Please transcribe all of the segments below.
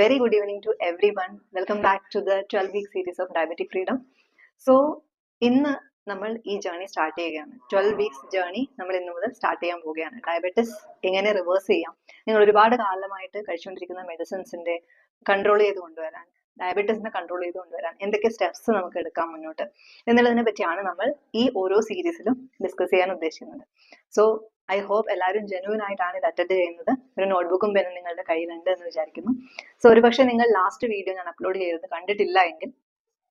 very good evening to everyone. Welcome back to the 12 week series of Diabetic Freedom. So, ഇന്ന് നമ്മൾ ഈ journey start ചെയ്യുകയാണ്. Twelve weeks journey നമ്മൾ ഇന്ന് മുതൽ സ്റ്റാർട്ട് ചെയ്യാൻ പോവുകയാണ്. ഡയബറ്റിസ് എങ്ങനെ റിവേഴ്സ് ചെയ്യാം? നിങ്ങൾ ഒരുപാട് കാലമായിട്ട് കഴിച്ചുകൊണ്ടിരിക്കുന്ന മെഡിസിൻസിന്റെ കൺട്രോൾ ചെയ്ത് കൊണ്ടുവരാൻ ഡയബറ്റീസിനെ കൺട്രോൾ ചെയ്ത് കൊണ്ടുവരാൻ എന്തൊക്കെ സ്റ്റെപ്സ് നമുക്ക് എടുക്കാം മുന്നോട്ട്? എന്നുള്ളതിനെ പറ്റിയാണ് നമ്മൾ ഈ ഓരോ സീരീസിലും ഡിസ്കസ് ചെയ്യാൻ ഉദ്ദേശിക്കുന്നത്. സോ ഐ ഹോപ്പ് എല്ലാവരും ജെനുവൻ ആയിട്ടാണ് ഇത് അറ്റൻഡ് ചെയ്യുന്നത്. ഒരു നോട്ട്ബുക്കും പെന്നും നിങ്ങളുടെ കയ്യിലുണ്ട് എന്ന് വിചാരിക്കുന്നു. സോ ഒരുപക്ഷെ നിങ്ങൾ ലാസ്റ്റ് വീഡിയോ ഞാൻ അപ്ലോഡ് ചെയ്തത് കണ്ടിട്ടില്ല എങ്കിൽ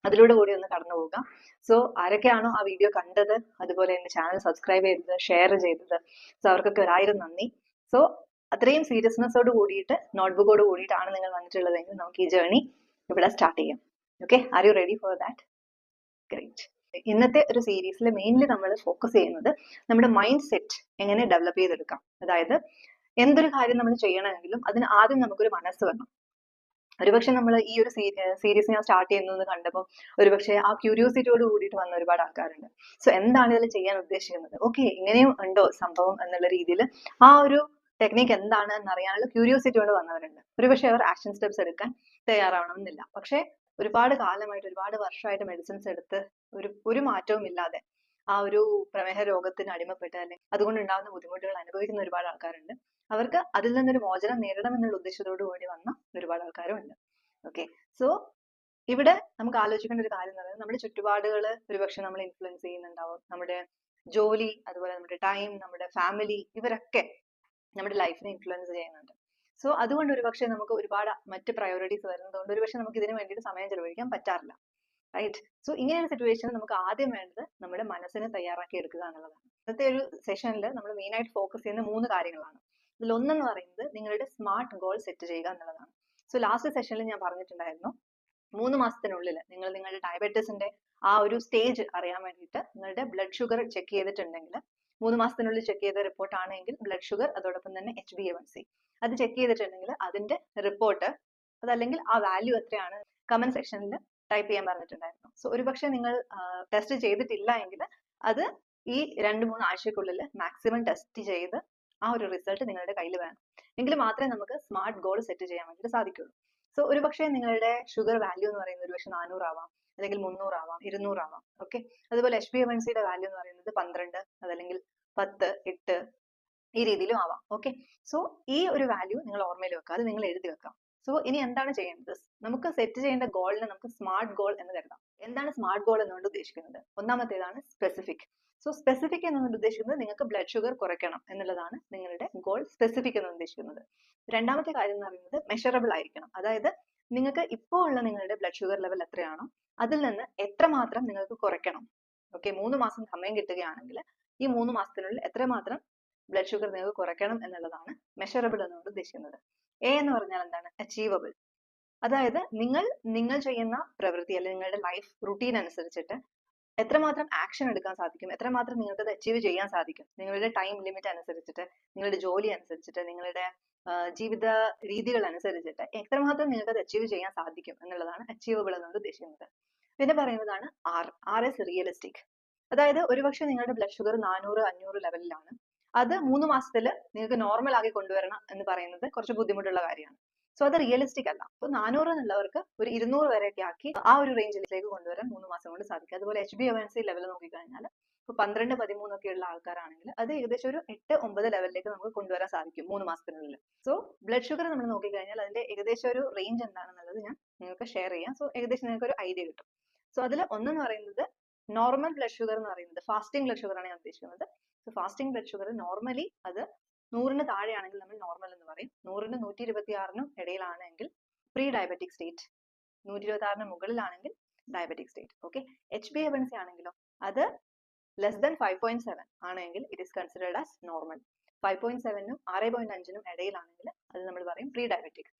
അതിലൂടെ കൂടി ഒന്ന് കടന്നു പോകാം സോ ആരൊക്കെയാണോ ആ വീഡിയോ കണ്ടത് അതുപോലെ എന്റെ ചാനൽ സബ്സ്ക്രൈബ് ചെയ്തത് ഷെയർ ചെയ്തത്. സോ അവർക്കൊക്കെ ഒരായിരം നന്ദി. സോ അത്രയും സീരിയസ്നെസ്സോട് കൂടിയിട്ട് നോട്ട്ബുക്കോട് കൂടിയിട്ടാണ് നിങ്ങൾ വന്നിട്ടുള്ളതെങ്കിൽ നമുക്ക് ഈ ജേർണി ഇവിടെ സ്റ്റാർട്ട് ചെയ്യാം. Okay are you ready for that great ഇന്നത്തെ ഒരു സീരീസിൽ മെയിൻലി നമ്മൾ ഫോക്കസ് ചെയ്യുന്നത് നമ്മുടെ മൈൻഡ് സെറ്റ് എങ്ങനെ ഡെവലപ്പ് ചെയ്തെടുക്കാം. അതായത് എന്തൊരു കാര്യം നമ്മൾ ചെയ്യണമെങ്കിലും അതിന് ആദ്യം നമുക്കൊരു മനസ്സ് വേണം ഒരുപക്ഷെ നമ്മൾ ഈ ഒരു സീരീസ് ഞാൻ സ്റ്റാർട്ട് ചെയ്യുന്നു എന്ന് കണ്ടപ്പോൾ ഒരുപക്ഷെ ആ ക്യൂരിയോസിറ്റിയോട് കൂടിയിട്ട് വന്ന ഒരുപാട് ആൾക്കാരുണ്ട്. സോ എന്താണ് ഇതിൽ ചെയ്യാൻ ഉദ്ദേശിക്കുന്നത്? ഓക്കെ ഇങ്ങനെയും ഉണ്ടോ സംഭവം എന്നുള്ള രീതിയിൽ ആ ഒരു ടെക്നിക്ക് എന്താണ് എന്നറിയാനുള്ള ക്യൂരിയോസിറ്റിയോട് വന്നവരുണ്ട്. ഒരുപക്ഷെ അവർ ആക്ഷൻ സ്റ്റെപ്സ് എടുക്കാൻ തയ്യാറാവണമെന്നില്ല. പക്ഷേ ഒരുപാട് കാലമായിട്ട് ഒരുപാട് വർഷമായിട്ട് മെഡിസിൻസ് എടുത്ത് ഒരു ഒരു മാറ്റവും ഇല്ലാതെ ആ ഒരു പ്രമേഹ രോഗത്തിന് അടിമപ്പെട്ട് അല്ലെങ്കിൽ അതുകൊണ്ട് ഉണ്ടാകുന്ന ബുദ്ധിമുട്ടുകൾ അനുഭവിക്കുന്ന ഒരുപാട് ആൾക്കാരുണ്ട്. അവർക്ക് അതിൽ നിന്നൊരു മോചനം നേരിടണം എന്നുള്ള ഉദ്ദേശത്തോടു കൂടി വന്ന ഒരുപാട് ആൾക്കാരും ഉണ്ട് ഓക്കെ സോ ഇവിടെ നമുക്ക് ആലോചിക്കേണ്ട ഒരു കാര്യം എന്ന് പറയുന്നത് നമ്മുടെ ചുറ്റുപാടുകൾ ഒരുപക്ഷെ നമ്മൾ ഇൻഫ്ലുവൻസ് ചെയ്യുന്നുണ്ടാവും. നമ്മുടെ ജോലി അതുപോലെ നമ്മുടെ ടൈം നമ്മുടെ ഫാമിലി ഇവരൊക്കെ നമ്മുടെ ലൈഫിനെ ഇൻഫ്ലുവൻസ് ചെയ്യുന്നുണ്ട്. സോ അതുകൊണ്ട് ഒരുപക്ഷെ നമുക്ക് ഒരുപാട് മറ്റ് പ്രയോറിറ്റീസ് വരുന്നതുകൊണ്ട് ഒരുപക്ഷെ നമുക്ക് ഇതിനു വേണ്ടിയിട്ട് സമയം ചെലവഴിക്കാൻ പറ്റാറില്ല. റൈറ്റ് സോ ഇങ്ങനെ ഒരു സിറ്റുവേഷൻ നമുക്ക് ആദ്യം വേണ്ടത് നമ്മുടെ മനസ്സിനെ തയ്യാറാക്കി എടുക്കുക എന്നുള്ളതാണ്. ഇന്നത്തെ ഒരു സെഷനിൽ നമ്മൾ മെയിൻ ആയിട്ട് ഫോക്കസ് ചെയ്യുന്ന മൂന്ന് കാര്യങ്ങളാണ്. ഇതിൽ ഒന്നെന്ന് പറയുന്നത് നിങ്ങളുടെ സ്മാർട്ട് ഗോൾ സെറ്റ് ചെയ്യുക എന്നുള്ളതാണ്. സോ ലാസ്റ്റ് സെഷനിൽ ഞാൻ പറഞ്ഞിട്ടുണ്ടായിരുന്നു. മൂന്ന് മാസത്തിനുള്ളിൽ നിങ്ങൾ നിങ്ങളുടെ ഡയബറ്റീസിന്റെ ആ ഒരു സ്റ്റേജ് അറിയാൻ വേണ്ടിയിട്ട് നിങ്ങളുടെ ബ്ലഡ് ഷുഗർ ചെക്ക് ചെയ്തിട്ടുണ്ടെങ്കിൽ മൂന്ന് മാസത്തിനുള്ളിൽ ചെക്ക് ചെയ്ത റിപ്പോർട്ട് ആണെങ്കിൽ ബ്ലഡ് ഷുഗർ അതോടൊപ്പം തന്നെ H B A one C അത് ചെക്ക് ചെയ്തിട്ടുണ്ടെങ്കിൽ അതിന്റെ റിപ്പോർട്ട് അതല്ലെങ്കിൽ ആ വാല്യൂ എത്രയാണ് കമന്റ് സെക്ഷനിൽ ടൈപ്പ് ചെയ്യാൻ പറഞ്ഞിട്ടുണ്ടായിരുന്നു. സോ ഒരുപക്ഷെ നിങ്ങൾ ടെസ്റ്റ് ചെയ്തിട്ടില്ല എങ്കിൽ അത് ഈ രണ്ട് മൂന്ന് ആഴ്ചക്കുള്ളിൽ മാക്സിമം ടെസ്റ്റ് ചെയ്ത് ആ ഒരു റിസൾട്ട് നിങ്ങളുടെ കയ്യിൽ വേണം. എങ്കിൽ മാത്രമേ നമുക്ക് സ്മാർട്ട് ഗോൾ സെറ്റ് ചെയ്യാൻ വേണ്ടിയിട്ട് സാധിക്കുള്ളൂ. സോ ഒരുപക്ഷെ നിങ്ങളുടെ ഷുഗർ വാല്യൂ എന്ന് പറയുന്നത് ഒരുപക്ഷെ നാനൂറ് ആവാം അല്ലെങ്കിൽ മുന്നൂറ് ആവാം ഇരുന്നൂറ് ആവാം ഓക്കെ അതുപോലെ എച്ച് ബി എം എൻ സിയുടെ വാല്യൂ എന്ന് പറയുന്നത് പന്ത്രണ്ട് അതല്ലെങ്കിൽ പത്ത് എട്ട് ഈ രീതിയിലും ആവാം. ഓക്കെ സോ ഈ ഒരു വാല്യൂ നിങ്ങൾ ഓർമ്മയിൽ വെക്കാതെ നിങ്ങൾ എഴുതി വെക്കാം സോ ഇനി എന്താണ് ചെയ്യേണ്ടത്? നമുക്ക് സെറ്റ് ചെയ്യേണ്ട ഗോളിനെ നമുക്ക് സ്മാർട്ട് ഗോൾ എന്ന് കരുതാം. എന്താണ് സ്മാർട്ട് ഗോൾ എന്നുകൊണ്ട് ഉദ്ദേശിക്കുന്നത്? ഒന്നാമത്തേതാണ് സ്പെസിഫിക് സോ സ്പെസിഫിക് എന്നുകൊണ്ട് ഉദ്ദേശിക്കുന്നത് നിങ്ങൾക്ക് ബ്ലഡ് ഷുഗർ കുറയ്ക്കണം എന്നുള്ളതാണ് നിങ്ങളുടെ ഗോൾ സ്പെസിഫിക് എന്ന് ഉദ്ദേശിക്കുന്നത്. രണ്ടാമത്തെ കാര്യം എന്ന് പറയുന്നത് മെഷറബിൾ ആയിരിക്കണം. അതായത് നിങ്ങൾക്ക് ഇപ്പോൾ ഉള്ള നിങ്ങളുടെ ബ്ലഡ് ഷുഗർ ലെവൽ എത്രയാണോ അതിൽ നിന്ന് എത്രമാത്രം നിങ്ങൾക്ക് കുറയ്ക്കണം. ഓക്കെ മൂന്ന് മാസം സമയം കിട്ടുകയാണെങ്കിൽ ഈ മൂന്ന് മാസത്തിനുള്ളിൽ എത്രമാത്രം ബ്ലഡ് ഷുഗർ നിങ്ങൾക്ക് കുറയ്ക്കണം എന്നുള്ളതാണ് മെഷറബിൾ എന്നുകൊണ്ട് ഉദ്ദേശിക്കുന്നത്. എ എന്ന് പറഞ്ഞാൽ എന്താണ്? അച്ചീവബിൾ അതായത് നിങ്ങൾ നിങ്ങൾ ചെയ്യുന്ന പ്രവൃത്തി അല്ലെങ്കിൽ നിങ്ങളുടെ ലൈഫ് റുട്ടീൻ അനുസരിച്ചിട്ട് എത്രമാത്രം ആക്ഷൻ എടുക്കാൻ സാധിക്കും? എത്രമാത്രം നിങ്ങൾക്ക് അത് അച്ചീവ് ചെയ്യാൻ സാധിക്കും? നിങ്ങളുടെ ടൈം ലിമിറ്റ് അനുസരിച്ചിട്ട് നിങ്ങളുടെ ജോലി അനുസരിച്ചിട്ട് നിങ്ങളുടെ ജീവിത രീതികൾ അനുസരിച്ചിട്ട് എത്രമാത്രം നിങ്ങൾക്ക് അത് അച്ചീവ് ചെയ്യാൻ സാധിക്കും എന്നുള്ളതാണ് അച്ചീവബിൾ എന്നുകൊണ്ട് ഉദ്ദേശിക്കുന്നത്. പിന്നെ പറയുന്നതാണ് ആർ ആർ എസ് റിയലിസ്റ്റിക് അതായത് ഒരുപക്ഷെ നിങ്ങളുടെ ബ്ലഡ് ഷുഗർ നാനൂറ് അഞ്ഞൂറ് ലെവലിലാണ് അത് മൂന്ന് മാസത്തിൽ നിങ്ങൾക്ക് നോർമൽ ആക്കി കൊണ്ടുവരണം എന്ന് പറയുന്നത് കുറച്ച് ബുദ്ധിമുട്ടുള്ള കാര്യമാണ്. സോ അത് റിയലിസ്റ്റിക് അല്ല. അപ്പൊ നാനൂറ് എന്നുള്ളവർക്ക് ഒരു ഇരുന്നൂറ് വരെയൊക്കെ ആക്കി ആ ഒരു റേഞ്ചിലേക്ക് കൊണ്ടുവരാൻ മൂന്ന് മാസം കൊണ്ട് സാധിക്കും. അതുപോലെ H B N C level നോക്കിക്കഴിഞ്ഞാൽ ഇപ്പൊ പന്ത്രണ്ട് പതിമൂന്നൊക്കെ ഉള്ള ആൾക്കാരാണെങ്കിൽ അത് ഏകദേശം ഒരു എട്ട് ഒമ്പത് ലെവലിലേക്ക് നമുക്ക് കൊണ്ടുവരാൻ സാധിക്കും മൂന്ന് മാസത്തിനുള്ളിൽ. സോ ബ്ലഡ് ഷുഗർ നമ്മൾ നോക്കിക്കഴിഞ്ഞാൽ അതിന്റെ ഏകദേശം ഒരു റേഞ്ച് എന്താണെന്നുള്ളത് ഞാൻ നിങ്ങൾക്ക് ഷെയർ ചെയ്യാം. സോ ഏകദേശം നിങ്ങൾക്ക് ഒരു ഐഡിയ കിട്ടും. സോ അതിൽ ഒന്നെന്ന് പറയുന്നത് നോർമൽ ബ്ലഡ് ഷുഗർ എന്ന് പറയുന്നത് ഫാസ്റ്റിംഗ് ബ്ലഡ് ഷുഗർ ആണ് ഞാൻ ഉദ്ദേശിക്കുന്നത്. So fasting blood sugar normally അത് നൂറിന് താഴെയാണെങ്കിൽ നമ്മൾ നോർമൽ എന്ന് പറയും. നൂറിന് നൂറ്റി ഇരുപത്തി ആറിനും ഇടയിലാണെങ്കിൽ പ്രീ ഡയബറ്റിക് സ്റ്റേറ്റ് നൂറ്റി ഇരുപത്തി ആറിന് മുകളിലാണെങ്കിൽ diabetic state okay H B A one C ആണെങ്കിലോ അത് less than five point seven ആണെങ്കിൽ it is considered as normal five point സെവനും ആറ് പോയിന്റ് അഞ്ചിനും ഇടയിലാണെങ്കിൽ അത് നമ്മൾ പറയും പ്രീ ഡയബറ്റിക്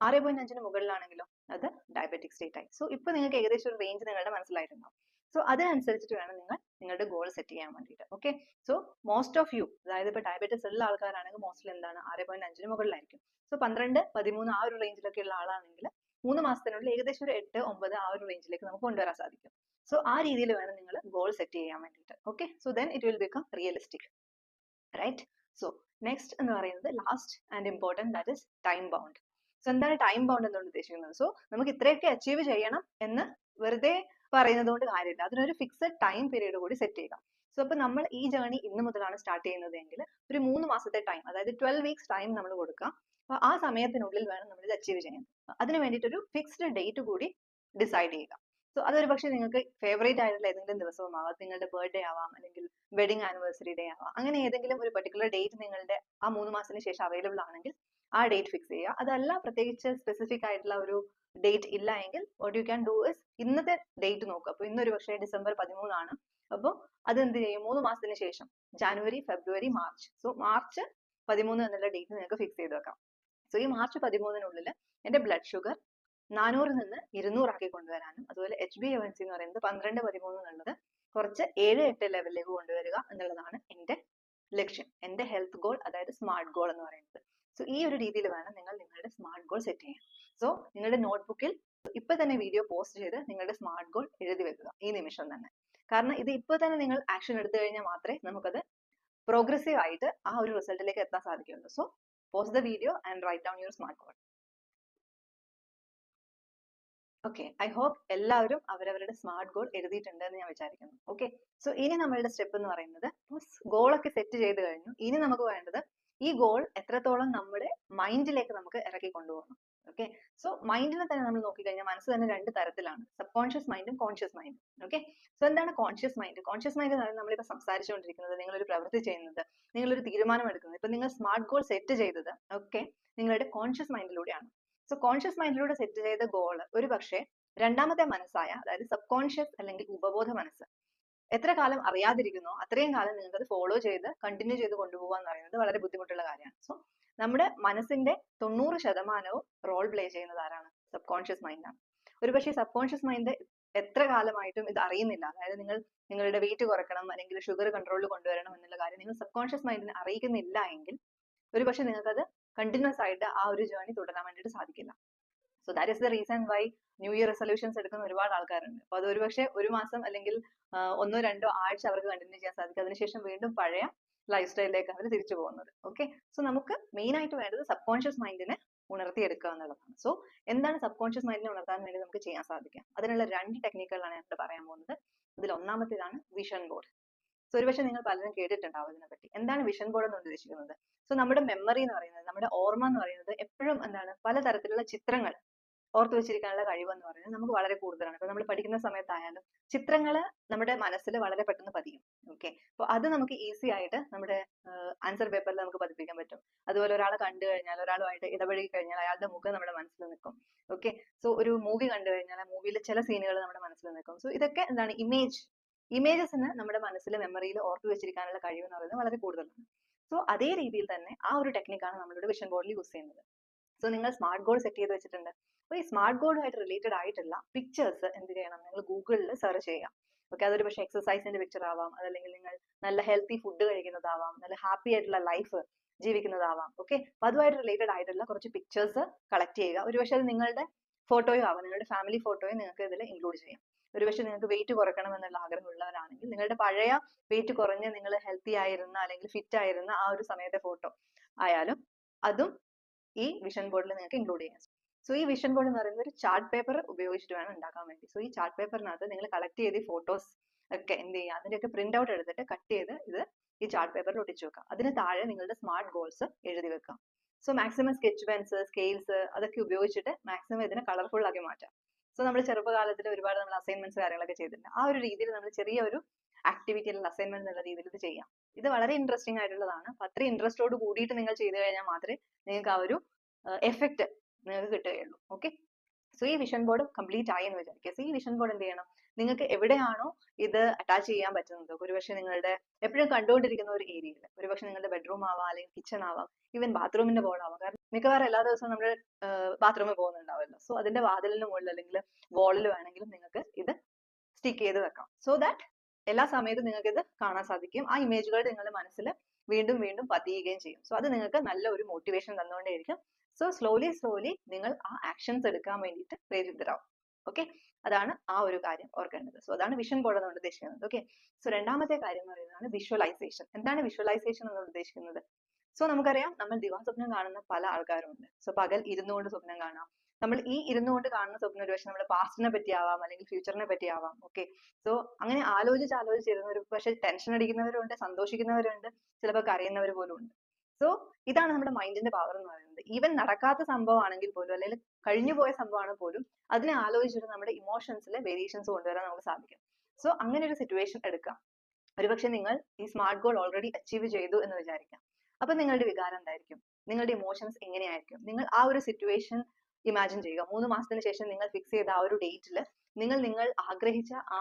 ആറ് പോയിന്റ് അഞ്ചിന് മുകളിലാണെങ്കിലോ അത് ഡയബറ്റിക് സ്റ്റേറ്റ് ആയി. സോ ഇപ്പൊ നിങ്ങൾക്ക് ഏകദേശം ഒരു റേഞ്ച് നിങ്ങളുടെ മനസ്സിലായിട്ടുണ്ടാവും. സോ അതിനനുസരിച്ചിട്ട് വേണം നിങ്ങൾ നിങ്ങളുടെ ഗോൾ സെറ്റ് ചെയ്യാൻ വേണ്ടിയിട്ട്. Okay so most of you അതായത് ഇപ്പൊ ഡയബറ്റീസ് ഉള്ള ആൾക്കാരാണെങ്കിൽ മോസ്റ്റ്ലി എന്താണ്? ആറ് പോയിന്റ് അഞ്ചിന് മുകളിലായിരിക്കും. സോ പന്ത്രണ്ട് പതിമൂന്ന് ആ ഒരു റേഞ്ചിലൊക്കെ ഉള്ള ആളാണെങ്കിൽ മൂന്ന് മാസത്തിനുള്ളിൽ ഏകദേശം ഒരു എട്ട് ഒമ്പത് ആ ഒരു റേഞ്ചിലേക്ക് നമുക്ക് കൊണ്ടുവരാൻ സാധിക്കും. സോ ആ രീതിയിൽ വേണം നിങ്ങൾ ഗോൾ സെറ്റ് ചെയ്യാൻ വേണ്ടിയിട്ട്. Okay so then it will become realistic right so next എന്ന് പറയുന്നത് last and important that is time bound so എന്താണ് ടൈം ബൗണ്ട് എന്നുള്ള ഉദ്ദേശിക്കുന്നത്? സോ നമുക്ക് ഇത്രയൊക്കെ അച്ചീവ് ചെയ്യണം എന്ന് വെറുതെ പറയുന്നത് കൊണ്ട് കാര്യമില്ല. അതിനൊരു ഫിക്സഡ് ടൈം പീരീഡ് കൂടി സെറ്റ് ചെയ്യുക സോ അപ്പൊ നമ്മൾ ഈ ജേർണി ഇന്ന് മുതലാണ് സ്റ്റാർട്ട് ചെയ്യുന്നതെങ്കിൽ ഒരു മൂന്ന് മാസത്തെ ടൈം അതായത് ട്വൽവ് വീക്സ് ടൈം നമ്മൾ കൊടുക്കുക അപ്പൊ ആ സമയത്തിനുള്ളിൽ വേണം നമ്മൾ ഇത് അച്ചീവ് ചെയ്യാൻ. അതിന് വേണ്ടിയിട്ട് ഒരു ഫിക്സ്ഡ് ഡേറ്റ് കൂടി ഡിസൈഡ് ചെയ്യുക. സോ അതൊരു പക്ഷേ നിങ്ങൾക്ക് ഫേവറേറ്റ് ആയിട്ടുള്ള ഏതെങ്കിലും ദിവസവും ആവാം. നിങ്ങളുടെ ബർത്ത്ഡേ ആവാം അല്ലെങ്കിൽ വെഡിങ് ആനിവേഴ്സറി ഡേ ആവാം. അങ്ങനെ ഏതെങ്കിലും ഒരു പെർട്ടിക്കുലർ ഡേറ്റ് നിങ്ങളുടെ ആ മൂന്ന് മാസത്തിന് ശേഷം അവൈലബിൾ ആണെങ്കിൽ ആ ഡേറ്റ് ഫിക്സ് ചെയ്യുക. അതല്ല പ്രത്യേകിച്ച് സ്പെസിഫിക് ആയിട്ടുള്ള ഒരു ഡേറ്റ് ഇല്ല എങ്കിൽ what you can do is ഇന്നത്തെ ഡേറ്റ് നോക്കുക. അപ്പോൾ ഇന്നൊരു പക്ഷേ ഡിസംബർ പതിമൂന്നാണ്. അപ്പോൾ അത് എന്ത് ചെയ്യും? മൂന്ന് മാസത്തിന് ശേഷം January February March so March പതിമൂന്ന് എന്നുള്ള ഡേറ്റ് നിങ്ങൾക്ക് ഫിക്സ് ചെയ്ത് വെക്കാം. സോ ഈ മാർച്ച് പതിമൂന്നിനുള്ളിൽ എന്റെ ബ്ലഡ് ഷുഗർ നാനൂറിൽ നിന്ന് ഇരുന്നൂറാക്കി കൊണ്ടുവരാനും അതുപോലെ എച്ച് ബി എവൻ സി എന്ന് പറയുന്നത് പന്ത്രണ്ട് പതിമൂന്ന് എന്നുള്ളത് കുറച്ച് ഏഴ് എട്ട് ലെവലിലേക്ക് കൊണ്ടുവരിക എന്നുള്ളതാണ് എന്റെ ലക്ഷ്യം. എന്റെ ഹെൽത്ത് ഗോൾ അതായത് സ്മാർട്ട് ഗോൾ എന്ന് പറയുന്നത്. സോ ഈ ഒരു രീതിയിൽ വേണം നിങ്ങൾ നിങ്ങളുടെ സ്മാർട്ട് ഗോൾ സെറ്റ് ചെയ്യാൻ. സോ നിങ്ങളുടെ നോട്ട്ബുക്കിൽ ഇപ്പൊ തന്നെ വീഡിയോ പോസ്റ്റ് ചെയ്ത് നിങ്ങളുടെ സ്മാർട്ട് ഗോൾ എഴുതി വെക്കുക. ഈ നിമിഷം തന്നെ. കാരണം ഇത് ഇപ്പൊ തന്നെ നിങ്ങൾ ആക്ഷൻ എടുത്തു കഴിഞ്ഞാൽ മാത്രമേ നമുക്കത് പ്രോഗ്രസീവ് ആയിട്ട് ആ ഒരു റിസൾട്ടിലേക്ക് എത്താൻ സാധിക്കുള്ളൂ so post the video and write down your smart goal okay I hope എല്ലാവരും അവരവരുടെ സ്മാർട്ട് ഗോൾ എഴുതിയിട്ടുണ്ട് എന്ന് ഞാൻ വിചാരിക്കുന്നു. ഓക്കെ സോ ഇനി നമ്മളുടെ സ്റ്റെപ്പ് എന്ന് പറയുന്നത് ഗോളൊക്കെ സെറ്റ് ചെയ്ത് കഴിഞ്ഞു. ഇനി നമുക്ക് വേണ്ടത് ഈ ഗോൾ എത്രത്തോളം നമ്മുടെ മൈൻഡിലേക്ക് നമുക്ക് ഇറക്കി കൊണ്ടുപോകണം. ഓക്കെ സോ മൈൻഡിനെ തന്നെ നമ്മൾ നോക്കിക്കഴിഞ്ഞാൽ മനസ്സ് തന്നെ രണ്ട് തരത്തിലാണ്. സബ് കോൺഷ്യസ് മൈൻഡും കോൺഷ്യസ് മൈൻഡും ഓക്കെ സോ എന്താണ് കോൺഷ്യസ് മൈൻഡ് കോൺഷ്യസ് മൈൻഡ് എന്ന് പറയുന്നത് നമ്മളിപ്പോൾ സംസാരിച്ചുകൊണ്ടിരിക്കുന്നത് നിങ്ങളൊരു പ്രവൃത്തി ചെയ്യുന്നത് നിങ്ങളൊരു തീരുമാനം എടുക്കുന്നത്. ഇപ്പൊ നിങ്ങൾ സ്മാർട്ട് ഗോൾ സെറ്റ് ചെയ്തത് ഒക്കെ നിങ്ങളുടെ കോൺഷ്യസ് മൈൻഡിലൂടെയാണ് സോ കോൺഷ്യസ് മൈൻഡിലൂടെ സെറ്റ് ചെയ്ത ഗോൾ ഒരു പക്ഷേ രണ്ടാമത്തെ മനസ്സായ അതായത് സബ് കോൺഷ്യസ് അല്ലെങ്കിൽ ഉപബോധ മനസ്സ് എത്ര കാലം അറിയാതിരിക്കുന്നോ അത്രയും കാലം നിങ്ങൾക്ക് അത് ഫോളോ ചെയ്ത് കണ്ടിന്യൂ ചെയ്ത് കൊണ്ടുപോകുക എന്ന് പറയുന്നത് വളരെ ബുദ്ധിമുട്ടുള്ള കാര്യമാണ്. സോ നമ്മുടെ മനസ്സിന്റെ തൊണ്ണൂറ് ശതമാനവും റോൾ പ്ലേ ചെയ്യുന്നത് ആരാണ്? സബ് കോൺഷ്യസ് മൈൻഡാണ് ഒരുപക്ഷെ സബ് കോൺഷ്യസ് മൈൻഡ് എത്ര കാലമായിട്ടും ഇത് അറിയുന്നില്ല. അതായത് നിങ്ങൾ നിങ്ങളുടെ വെയിറ്റ് കുറക്കണം അല്ലെങ്കിൽ ഷുഗർ കൺട്രോളിൽ കൊണ്ടുവരണം എന്നുള്ള കാര്യം നിങ്ങൾ സബ് കോൺഷ്യസ് മൈൻഡിനെ അറിയിക്കുന്നില്ല എങ്കിൽ ഒരുപക്ഷെ നിങ്ങൾക്കത് കണ്ടിന്യൂസ് ആയിട്ട് ആ ഒരു ജേർണി തുടരാൻ വേണ്ടിയിട്ട് സാധിക്കില്ല. So that is the reason why new year resolutions എടുക്കുന്ന ഒരുപാട് ആൾക്കാരുണ്ട്. അപ്പൊ അത് ഒരുപക്ഷെ ഒരു മാസം അല്ലെങ്കിൽ ഒന്നോ രണ്ടോ ആഴ്ച അവർക്ക് കണ്ടിന്യൂ ചെയ്യാൻ സാധിക്കും. അതിനുശേഷം വീണ്ടും പഴയ ലൈഫ് സ്റ്റൈലിലേക്ക് അവർ തിരിച്ചു പോകുന്നത്. ഓക്കെ സോ നമുക്ക് മെയിൻ ആയിട്ട് വേണ്ടത് സബ് കോൺഷ്യസ് മൈൻഡിനെ ഉണർത്തിയെടുക്കുക എന്നുള്ളതാണ്. സോ എന്താണ് സബ് കോൺഷ്യസ് മൈൻഡിനെ ഉണർത്താൻ വേണ്ടി നമുക്ക് ചെയ്യാൻ സാധിക്കുക? അതിനുള്ള രണ്ട് ടെക്നിക്കുകളാണ് ഞാൻ പറയാൻ പോകുന്നത്. ഇതിൽ ഒന്നാമത്തേതാണ് വിഷൻ ബോർഡ് സോ ഒരുപക്ഷെ നിങ്ങൾ പലരും കേട്ടിട്ടുണ്ടാവും ഇതിനെപ്പറ്റി. എന്താണ് വിഷൻ ബോർഡ് എന്ന് ഉദ്ദേശിക്കുന്നത്? സോ നമ്മുടെ മെമ്മറി എന്ന് പറയുന്നത് നമ്മുടെ ഓർമ്മ എന്ന് പറയുന്നത് എപ്പോഴും എന്താണ്? പലതരത്തിലുള്ള ചിത്രങ്ങൾ ഓർത്തു വെച്ചിരിക്കാനുള്ള കഴിവ് എന്ന് പറയുന്നത് നമുക്ക് വളരെ കൂടുതലാണ്. ഇപ്പൊ നമ്മൾ പഠിക്കുന്ന സമയത്തായാലും ചിത്രങ്ങൾ നമ്മുടെ മനസ്സിൽ വളരെ പെട്ടെന്ന് പതിയും. ഓക്കെ? അപ്പോൾ അത് നമുക്ക് ഈസി ആയിട്ട് നമ്മുടെ ആൻസർ പേപ്പറിൽ നമുക്ക് പതിപ്പിക്കാൻ പറ്റും. അതുപോലെ ഒരാളെ കണ്ടു കഴിഞ്ഞാൽ ഒരാളുമായിട്ട് ഇടപഴകി കഴിഞ്ഞാൽ അയാളുടെ മുഖം നമ്മുടെ മനസ്സിൽ നിൽക്കും. ഓക്കെ? സോ ഒരു മൂവി കണ്ടു കഴിഞ്ഞാൽ ആ മൂവിയിലെ ചില സീനുകൾ നമ്മുടെ മനസ്സിൽ നിൽക്കും. സോ ഇതൊക്കെ എന്താണ് ഇമേജ് ഇമേജസിന് നമ്മുടെ മനസ്സിൽ മെമ്മറിയിൽ ഓർത്തു വെച്ചിരിക്കാനുള്ള കഴിവ് എന്ന് പറയുന്നത് വളരെ കൂടുതലാണ്. സോ അതേ രീതിയിൽ തന്നെ ആ ഒരു ടെക്നിക്കാണ് നമ്മളിവിടെ വിഷൻ ബോർഡിൽ യൂസ് ചെയ്യുന്നത്. സോ നിങ്ങൾ സ്മാർട്ട് ഗോൾ സെറ്റ് ചെയ്ത് വെച്ചിട്ടുണ്ട്. അപ്പോൾ ഈ സ്മാർട്ട് ഗോളുമായിട്ട് റിലേറ്റഡ് ആയിട്ടുള്ള പിക്ചേഴ്സ് എന്ത് ചെയ്യണം? നിങ്ങൾ ഗൂഗിളിൽ സെർച്ച് ചെയ്യാം ഓക്കെ അതൊരു പക്ഷേ എക്സസൈസിന്റെ പിക്ചർ ആവാം. അതല്ലെങ്കിൽ നിങ്ങൾ നല്ല ഹെൽത്തി ഫുഡ് കഴിക്കുന്നതാവാം. നല്ല ഹാപ്പി ആയിട്ടുള്ള ലൈഫ് ജീവിക്കുന്നതാവാം. ഓക്കെ അപ്പൊ അതുമായിട്ട് റിലേറ്റഡ് ആയിട്ടുള്ള കുറച്ച് പിക്ചേഴ്സ് കളക്ട് ചെയ്യുക. ഒരുപക്ഷെ അത് നിങ്ങളുടെ ഫോട്ടോയോ ആവാം. നിങ്ങളുടെ ഫാമിലി ഫോട്ടോയോ നിങ്ങൾക്ക് ഇതിൽ ഇൻക്ലൂഡ് ചെയ്യാം. ഒരുപക്ഷെ നിങ്ങൾക്ക് വെയിറ്റ് കുറയ്ക്കണം എന്നുള്ള ആഗ്രഹമുള്ളവരാണെങ്കിൽ നിങ്ങളുടെ പഴയ വെയിറ്റ് കുറഞ്ഞ് നിങ്ങൾ ഹെൽത്തി ആയിരുന്ന അല്ലെങ്കിൽ ഫിറ്റ് ആയിരുന്ന ആ ഒരു സമയത്തെ ഫോട്ടോ ആയാലും അതും ഈ വിഷൻ ബോർഡിൽ നിങ്ങൾക്ക് ഇൻക്ലൂഡ് ചെയ്യാം. സോ ഈ വിഷൻ ബോർഡ് എന്ന് പറയുന്നത് ഒരു ചാർട്ട് പേപ്പർ ഉപയോഗിച്ചിട്ട് വേണം ഉണ്ടാക്കാൻ വേണ്ടി. സോ ഈ ചാർട്ട് പേപ്പറിനകത്ത് നിങ്ങൾ കളക്ട് ചെയ്ത് ഫോട്ടോസ് ഒക്കെ എന്ത് ചെയ്യുക അതിന്റെയൊക്കെ പ്രിന്റ് ഔട്ട് എടുത്തിട്ട് കട്ട് ചെയ്ത് ഇത് ഈ ചാർട്ട് പേപ്പറിൽ ഒട്ടിച്ചു വെക്കാം അതിന് താഴെ നിങ്ങളുടെ സ്മാർട്ട് ഗോൾസ് എഴുതി വെക്കാം so maximum sketch pens scales അതൊക്കെ ഉപയോഗിച്ചിട്ട് മാക്സിമം ഇതിനെ കളർഫുൾ ആക്കി മാറ്റാം സോ നമ്മൾ ചെറുപ്പകാലത്തിൽ ഒരുപാട് നമ്മൾ അസൈൻമെന്റ്സ് കാര്യങ്ങളൊക്കെ ചെയ്തിട്ടുണ്ട്. ആ ഒരു രീതിയിൽ നമ്മൾ ചെറിയ ഒരു ആക്ടിവിറ്റി അല്ലെങ്കിൽ അസൈൻമെന്റ് എന്നുള്ള രീതിയിൽ ഇത് ചെയ്യാം. ഇത് വളരെ ഇൻട്രസ്റ്റിംഗ് ആയിട്ടുള്ളതാണ്. അപ്പൊ അത്രയും ഇൻട്രസ്റ്റോട് കൂടിയിട്ട് നിങ്ങൾ ചെയ്തു കഴിഞ്ഞാൽ മാത്രമേ നിങ്ങൾക്ക് ആ ഒരു എഫക്റ്റ് നിങ്ങൾക്ക് കിട്ടുകയുള്ളൂ. ഓക്കെ സോ ഈ വിഷൻ ബോർഡ് കംപ്ലീറ്റ് ആയി എന്ന് വിചാരിക്കുക. സോ ഈ വിഷൻ ബോർഡ് എന്ത് ചെയ്യണം? നിങ്ങൾക്ക് എവിടെയാണോ ഇത് അറ്റാച്ച് ചെയ്യാൻ പറ്റുന്നത് ഒരുപക്ഷെ നിങ്ങളുടെ എപ്പോഴും കണ്ടുകൊണ്ടിരിക്കുന്ന ഒരു ഏരിയയിൽ ഒരുപക്ഷെ നിങ്ങളുടെ ബെഡ്റൂം ആവാം അല്ലെങ്കിൽ കിച്ചൺ ആവാം ഈവൻ ബാത്റൂമിന്റെ ആവാം. കാരണം മിക്കവാറും എല്ലാ ദിവസവും നമ്മൾ ബാത്റൂമിൽ പോകുന്നുണ്ടാവുമല്ലോ. സോ അതിന്റെ വാതിലിന് മുകളിൽ അല്ലെങ്കിൽ വാളിൽ വേണമെങ്കിലും നിങ്ങൾക്ക് ഇത് സ്റ്റിക്ക് ചെയ്ത് വെക്കാം. സോ ദാറ്റ് എല്ലാ സമയത്തും നിങ്ങൾക്ക് ഇത് കാണാൻ സാധിക്കും. ആ ഇമേജുകൾ നിങ്ങളുടെ മനസ്സിൽ വീണ്ടും വീണ്ടും പതിയുകയും ചെയ്യും. സോ അത് നിങ്ങൾക്ക് നല്ല ഒരു മോട്ടിവേഷൻ തന്നുകൊണ്ടേയിരിക്കും. സോ സ്ലോലി സ്ലോലി നിങ്ങൾ ആ ആക്ഷൻസ് എടുക്കാൻ വേണ്ടിയിട്ട് പ്രേരിതരാവും. ഓക്കെ അതാണ് ആ ഒരു കാര്യം ഓർക്കേണ്ടത് സോ അതാണ് വിഷൻ ബോർഡ് എന്ന് ഉദ്ദേശിക്കുന്നത്. ഓക്കെ സോ രണ്ടാമത്തെ കാര്യം എന്ന് പറയുന്നതാണ് വിഷ്വലൈസേഷൻ എന്താണ് വിഷ്വലൈസേഷൻ എന്ന് ഉദ്ദേശിക്കുന്നത്? സോ നമുക്കറിയാം നമ്മൾ ദിവാസ്വപ്നം കാണുന്ന പല ആൾക്കാരുണ്ട് സോ പകൽ ഇരുന്നുകൊണ്ട് സ്വപ്നം കാണാം. നമ്മൾ ഈ ഇരുന്നുകൊണ്ട് കാണുന്ന സ്വപ്നം ഒരു പക്ഷെ നമ്മുടെ പാസ്റ്റിനെ പറ്റിയാവാം അല്ലെങ്കിൽ ഫ്യൂച്ചറിനെ പറ്റിയാവാം. ഓക്കെ സോ അങ്ങനെ ആലോചിച്ച് ആലോചിച്ച് ഒരു പക്ഷെ ടെൻഷൻ അടിക്കുന്നവരുണ്ട് സന്തോഷിക്കുന്നവരുണ്ട് ചിലപ്പോൾ കരയുന്നവർ പോലും ഉണ്ട്. സോ ഇതാണ് നമ്മുടെ മൈൻഡിന്റെ പവർ എന്ന് പറയുന്നത്. ഈവൻ നടക്കാത്ത സംഭവമാണെങ്കിൽ പോലും അല്ലെങ്കിൽ കഴിഞ്ഞു പോയ സംഭവമാണ് പോലും അതിനെ ആലോചിച്ചിട്ട് നമ്മുടെ ഇമോഷൻസിലെ വേരിയേഷൻസ് കൊണ്ടുവരാൻ നമുക്ക് സാധിക്കും. സോ അങ്ങനെ ഒരു സിറ്റുവേഷൻ എടുക്കാം. ഒരുപക്ഷെ നിങ്ങൾ ഈ സ്മാർട്ട് ഗോൾ ഓൾറെഡി അച്ചീവ് ചെയ്തു എന്ന് വിചാരിക്കാം. അപ്പൊ നിങ്ങളുടെ വികാരം എന്തായിരിക്കും? നിങ്ങളുടെ ഇമോഷൻസ് എങ്ങനെയായിരിക്കും? നിങ്ങൾ ആ ഒരു സിറ്റുവേഷൻ ഇമാജിൻ ചെയ്യുക. മൂന്ന് മാസത്തിന് ശേഷം നിങ്ങൾ ഫിക്സ് ചെയ്ത ആ ഒരു ഡേറ്റിൽ നിങ്ങൾ നിങ്ങൾ ആഗ്രഹിച്ച ആ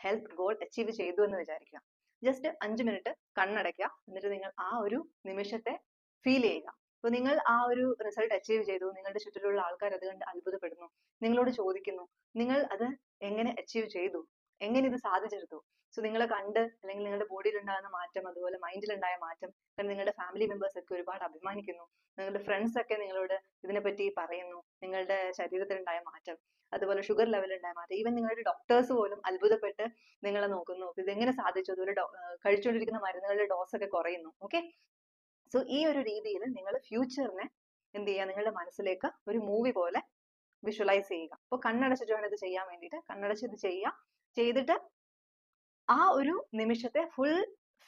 ഹെൽത്ത് ഗോൾ അച്ചീവ് ചെയ്തു എന്ന് വിചാരിക്കുക. ജസ്റ്റ് അഞ്ച് മിനിറ്റ് കണ്ണടയ്ക്കുക. എന്നിട്ട് നിങ്ങൾ ആ ഒരു നിമിഷത്തെ ഫീൽ ചെയ്യുക. അപ്പൊ നിങ്ങൾ ആ ഒരു റിസൾട്ട് അച്ചീവ് ചെയ്തു. നിങ്ങളുടെ ചുറ്റിലുള്ള ആൾക്കാർ അത് കണ്ട് അത്ഭുതപ്പെടുന്നു. നിങ്ങളോട് ചോദിക്കുന്നു. നിങ്ങൾ അത് എങ്ങനെ അച്ചീവ് ചെയ്തു? എങ്ങനെ ഇത് സാധിച്ചെടുത്തു സോ നിങ്ങളെ കണ്ട് അല്ലെങ്കിൽ നിങ്ങളുടെ ബോഡിയിൽ ഉണ്ടാകുന്ന മാറ്റം അതുപോലെ മൈൻഡിൽ ഉണ്ടായ മാറ്റം നിങ്ങളുടെ ഫാമിലി മെമ്പേഴ്സ് ഒക്കെ ഒരുപാട് അഭിമാനിക്കുന്നു. നിങ്ങളുടെ ഫ്രണ്ട്സ് ഒക്കെ നിങ്ങളോട് ഇതിനെപ്പറ്റി പറയുന്നു. നിങ്ങളുടെ ശരീരത്തിലുണ്ടായ മാറ്റം അതുപോലെ ഷുഗർ ലെവൽ ഉണ്ടായ മാറ്റം. ഈവൻ നിങ്ങളുടെ ഡോക്ടേഴ്സ് പോലും അത്ഭുതപ്പെട്ട് നിങ്ങളെ നോക്കുന്നു. ഇത് എങ്ങനെ സാധിച്ചു? അതുപോലെ കഴിച്ചുകൊണ്ടിരിക്കുന്ന മരുന്നുകളുടെ ഡോസ് ഒക്കെ കുറയുന്നു. ഓക്കെ സോ ഈ ഒരു രീതിയിൽ നിങ്ങൾ ഫ്യൂച്ചറിനെ എന്ത് ചെയ്യുക? നിങ്ങളുടെ മനസ്സിലേക്ക് ഒരു മൂവി പോലെ വിഷ്വലൈസ് ചെയ്യുക. അപ്പോൾ കണ്ണടച്ചിട്ട് വേണം ഇത് ചെയ്യാൻ വേണ്ടിയിട്ട് കണ്ണടച്ച് ഇത് ചെയ്യുക. ചെയ്തിട്ട് ആ ഒരു നിമിഷത്തെ ഫുൾ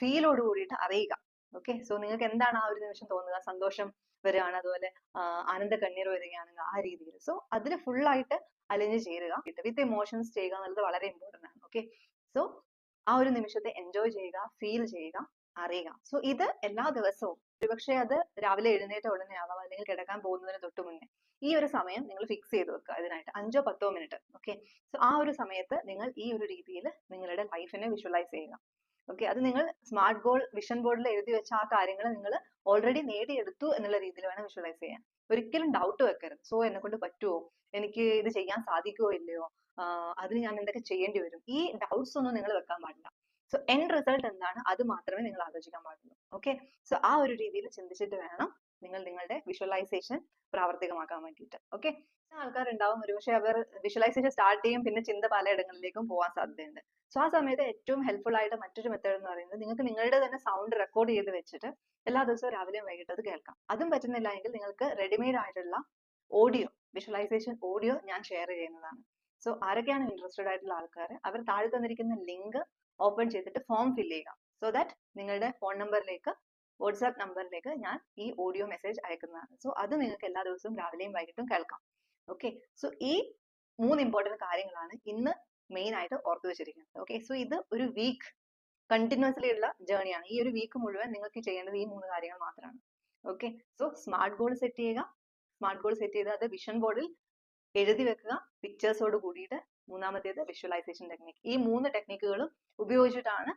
ഫീലോട് കൂടിയിട്ട് അറിയുക. ഓക്കെ സോ നിങ്ങൾക്ക് എന്താണ് ആ ഒരു നിമിഷം തോന്നുക? സന്തോഷം വരികയാണ് അതുപോലെ ആനന്ദ കണ്ണീർ വരികയാണെങ്കിൽ ആ രീതിയിൽ. സോ അതിൽ ആയിട്ട് അലിഞ്ഞ് ചേരുക. വിത്ത് ഇമോഷൻസ് ചെയ്യുക എന്നുള്ളത് വളരെ ഇമ്പോർട്ടന്റ് ആണ്. ഓക്കെ സോ ആ ഒരു നിമിഷത്തെ എൻജോയ് ചെയ്യുക ഫീൽ ചെയ്യുക അറിയുക. സോ ഇത് എല്ലാ ദിവസവും ഒരുപക്ഷെ അത് രാവിലെ എഴുന്നേറ്റ ഉടനെ ആവാം അല്ലെങ്കിൽ കിടക്കാൻ പോകുന്നതിന് തൊട്ട് മുന്നേ. ഈ ഒരു സമയം നിങ്ങൾ ഫിക്സ് ചെയ്ത് വെക്കുക അതിനായിട്ട്. അഞ്ചോ പത്തോ മിനിറ്റ് ഓക്കെ സോ ആ ഒരു സമയത്ത് നിങ്ങൾ ഈ ഒരു രീതിയിൽ നിങ്ങളുടെ ലൈഫിനെ വിഷ്വലൈസ് ചെയ്യുക. ഓക്കെ അത് നിങ്ങൾ സ്മാർട്ട് ഗോൾ വിഷൻ ബോർഡിൽ എഴുതി വെച്ച ആ കാര്യങ്ങൾ നിങ്ങൾ ഓൾറെഡി നേടിയെടുത്തു എന്നുള്ള രീതിയിൽ വേണം വിഷ്വലൈസ് ചെയ്യാൻ. ഒരിക്കലും ഡൗട്ട് വെക്കരുത്. സോ എന്നെ കൊണ്ട് പറ്റുമോ എനിക്ക് ഇത് ചെയ്യാൻ സാധിക്കുമോ ഇല്ലയോ? അതിന് ഞാൻ എന്തൊക്കെ ചെയ്യേണ്ടി വരും? ഈ ഡൗട്ട്സ് ഒന്നും നിങ്ങൾ വെക്കാൻ പാടില്ല. സോ എൻഡ് റിസൾട്ട് എന്താണ്? അത് മാത്രമേ നിങ്ങൾ ആലോചിക്കാൻ പാടുള്ളൂ. ഓക്കെ സോ ആ ഒരു രീതിയിൽ ചിന്തിച്ചിട്ട് വേണം നിങ്ങൾ നിങ്ങളുടെ വിഷ്വലൈസേഷൻ പ്രാവർത്തികമാക്കാൻ വേണ്ടിയിട്ട്. ഓക്കെ ആൾക്കാരുണ്ടാവും. ഒരുപക്ഷെ അവർ വിഷ്വലൈസേഷൻ സ്റ്റാർട്ട് ചെയ്യും. പിന്നെ ചിന്ത പലയിടങ്ങളിലേക്കും പോകാൻ സാധ്യതയുണ്ട്. സോ ആ സമയത്ത് ഏറ്റവും ഹെൽപ്ഫുൾ ആയിട്ട് മറ്റൊരു മെത്തേഡ് എന്ന് പറയുന്നത് നിങ്ങൾക്ക് നിങ്ങളുടെ തന്നെ സൗണ്ട് റെക്കോർഡ് ചെയ്ത് വെച്ചിട്ട് എല്ലാ ദിവസവും രാവിലെയും വൈകിട്ട് അത് കേൾക്കാം. അതും പറ്റുന്നില്ല എങ്കിൽ നിങ്ങൾക്ക് റെഡിമെയ്ഡ് ആയിട്ടുള്ള ഓഡിയോ വിഷ്വലൈസേഷൻ ഓഡിയോ ഞാൻ ഷെയർ ചെയ്യുന്നതാണ്. സോ ആരൊക്കെയാണ് ഇൻട്രസ്റ്റഡ് ആയിട്ടുള്ള ആൾക്കാർ അവർ താഴെ തന്നിരിക്കുന്ന ലിങ്ക് ഓപ്പൺ ചെയ്തിട്ട് ഫോം ഫില്ല് ചെയ്യുക. സോ ദാറ്റ് നിങ്ങളുടെ ഫോൺ നമ്പറിലേക്ക് വാട്സാപ്പ് നമ്പറിലേക്ക് ഞാൻ ഈ ഓഡിയോ മെസ്സേജ് അയക്കുന്നതാണ്. സോ അത് നിങ്ങൾക്ക് എല്ലാ ദിവസവും രാവിലെയും വൈകിട്ടും കേൾക്കാം. ഓക്കെ സോ ഈ മൂന്ന് ഇമ്പോർട്ടന്റ് കാര്യങ്ങളാണ് ഇന്ന് മെയിൻ ആയിട്ട് ഓർത്തു വെച്ചിരിക്കുന്നത്. ഓക്കെ സോ ഇത് ഒരു വീക്ക് കണ്ടിന്യൂസ്ലി ഉള്ള ജേണിയാണ് ഈ ഒരു വീക്ക് മുഴുവൻ നിങ്ങൾക്ക് ചെയ്യേണ്ടത് ഈ മൂന്ന് കാര്യങ്ങൾ മാത്രമാണ്. Okay so smart goal set ചെയ്യുക. സ്മാർട്ട് ഗോൾ സെറ്റ് ചെയ്ത് അത് വിഷൻ ബോർഡിൽ എഴുതി വെക്കുക. പിക്ചേഴ്സോട് കൂടിയിട്ട് മൂന്നാമത്തേത് വിഷ്വലൈസേഷൻ ടെക്നിക് ഈ മൂന്ന് ടെക്നിക്കുകളും ഉപയോഗിച്ചിട്ടാണ്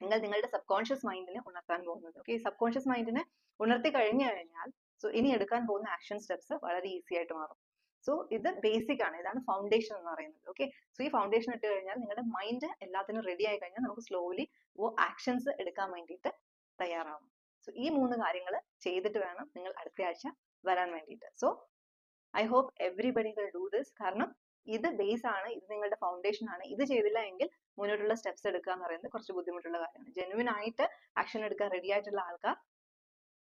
നിങ്ങൾ നിങ്ങളുടെ സബ് കോൺഷ്യസ് മൈൻഡിനെ ഉണർത്താൻ പോകുന്നത്. ഓക്കെ സബ് കോൺഷ്യസ് മൈൻഡിനെ ഉണർത്തി കഴിഞ്ഞു കഴിഞ്ഞാൽ സോ ഇനി എടുക്കാൻ പോകുന്ന ആക്ഷൻ സ്റ്റെപ്സ് വളരെ ഈസി ആയിട്ട് മാറും. സോ ഇത് ബേസിക് ആണ്. ഇതാണ് ഫൗണ്ടേഷൻ എന്ന് പറയുന്നത്. ഓക്കെ സോ ഈ ഫൗണ്ടേഷൻ ഇട്ട് കഴിഞ്ഞാൽ നിങ്ങളുടെ മൈൻഡ് എല്ലാത്തിനും റെഡി ആയി കഴിഞ്ഞാൽ നമുക്ക് സ്ലോലി ഓ ആക്ഷൻസ് എടുക്കാൻ വേണ്ടിയിട്ട് തയ്യാറാവും. സോ ഈ മൂന്ന് കാര്യങ്ങൾ ചെയ്തിട്ട് വേണം നിങ്ങൾ അടുത്ത ആഴ്ച വരാൻ വേണ്ടിയിട്ട്. So I hope everybody will do this കാരണം ഇത് ബേസ് ആണ് ഇത് നിങ്ങളുടെ ഫൗണ്ടേഷൻ ആണ് ഇത് ചെയ്തില്ല എങ്കിൽ മുന്നോട്ടുള്ള സ്റ്റെപ്സ് എടുക്കുക എന്ന് പറയുന്നത് കുറച്ച് ബുദ്ധിമുട്ടുള്ള കാര്യമാണ്. ജെനുവിൻ ആയിട്ട് ആക്ഷൻ എടുക്കാൻ റെഡി ആയിട്ടുള്ള ആൾക്കാർ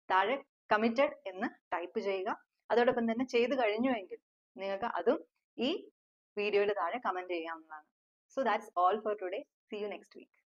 താഴെ കമ്മിറ്റഡ് എന്ന് ടൈപ്പ് ചെയ്യുക. അതോടൊപ്പം തന്നെ ചെയ്തു കഴിഞ്ഞുവെങ്കിൽ നിങ്ങൾക്ക് അതും ഈ വീഡിയോയുടെ താഴെ കമന്റ് ചെയ്യാവുന്നതാണ്. So that's all for today see you next week